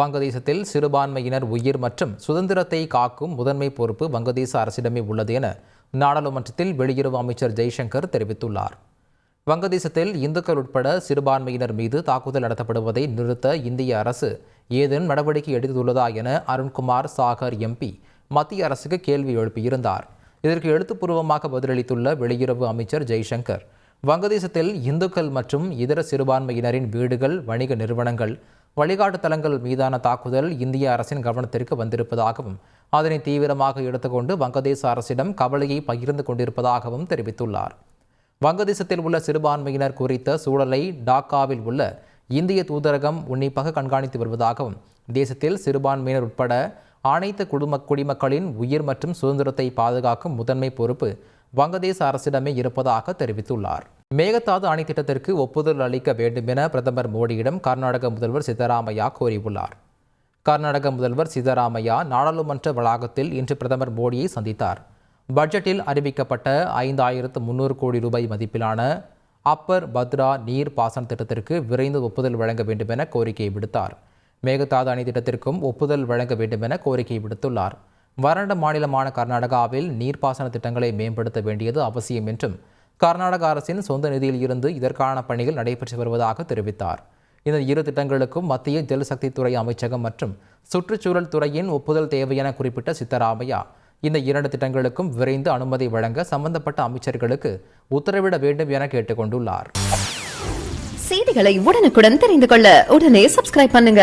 வங்கதேசத்தில் சிறுபான்மையினர் உயிர் மற்றும் சுதந்திரத்தை காக்கும் முதன்மை பொறுப்பு வங்கதேச அரசிடமே உள்ளது என நாடாளுமன்றத்தில் வெளியுறவு அமைச்சர் ஜெய்சங்கர் தெரிவித்துள்ளார். வங்கதேசத்தில் இந்துக்கள் உட்பட சிறுபான்மையினர் மீது தாக்குதல் நடத்தப்படுவதை நிறுத்த இந்திய அரசு ஏதேனும் நடவடிக்கை எடுத்துள்ளதா என அருண்குமார் சாகர் எம்பி மத்திய அரசுக்கு கேள்வி எழுப்பியிருந்தார். இதற்கு எழுத்துப்பூர்வமாக பதிலளித்துள்ள வெளியுறவு அமைச்சர் ஜெய்சங்கர் வங்கதேசத்தில் இந்துக்கள் மற்றும் இதர சிறுபான்மையினரின் வீடுகள் வணிக நிறுவனங்கள் வழிகாட்டு தலங்கள் மீதான தாக்குதல் இந்திய அரசின் கவனத்திற்கு வந்திருப்பதாகவும் அதனை தீவிரமாக எடுத்துக்கொண்டு வங்கதேச அரசிடம் கவலையை பகிர்ந்து கொண்டிருப்பதாகவும் தெரிவித்துள்ளார். வங்கதேசத்தில் உள்ள சிறுபான்மையினர் குறித்த சூழலை டாக்காவில் உள்ள இந்திய தூதரகம் உன்னிப்பாக கண்காணித்து வருவதாகவும் தேசத்தில் சிறுபான்மையினர் உட்பட அனைத்து குடும்ப குடிமக்களின் உயிர் மற்றும் சுதந்திரத்தை பாதுகாக்கும் முதன்மை பொறுப்பு வங்கதேச அரசிடமே இருப்பதாக தெரிவித்துள்ளார். மேகதாது அணை திட்டத்திற்கு ஒப்புதல் அளிக்க வேண்டும் என பிரதமர் மோடியிடம் கர்நாடக முதல்வர் சித்தராமையா கோரியுள்ளார். கர்நாடக முதல்வர் சித்தராமையா நாடாளுமன்ற வளாகத்தில் இன்று பிரதமர் மோடியை சந்தித்தார். பட்ஜெட்டில் அறிவிக்கப்பட்ட ஐந்தாயிரத்து முந்நூறு கோடி ரூபாய் மதிப்பிலான அப்பர் பத்ரா நீர் பாசன திட்டத்திற்கு விரைந்து ஒப்புதல் வழங்க வேண்டும் என கோரிக்கை விடுத்தார். மேகதாது அணை திட்டத்திற்கும் ஒப்புதல் வழங்க வேண்டும் என கோரிக்கை விடுத்துள்ளார். வறண்ட மாநிலமான கர்நாடகாவில் நீர்ப்பாசன திட்டங்களை மேம்படுத்த வேண்டியது அவசியம் என்றும் கர்நாடக அரசின் சொந்த நிதியில் இருந்து இதற்கான பணிகள் நடைபெற்று வருவதாக தெரிவித்தார். இந்த இரு திட்டங்களுக்கும் மத்திய ஜல்சக்தி துறை அமைச்சகம் மற்றும் சுற்றுச்சூழல் துறையின் ஒப்புதல் தேவை என குறிப்பிட்ட சித்தராமையா இந்த இரண்டு திட்டங்களுக்கும் விரைந்து அனுமதி வழங்க சம்பந்தப்பட்ட அமைச்சர்களுக்கு உத்தரவிட வேண்டும் என கேட்டுக்கொண்டுள்ளார். செய்திகளை உடனுக்குடன் தெரிந்து கொள்ள உடனே சப்ஸ்கிரைப் பண்ணுங்க.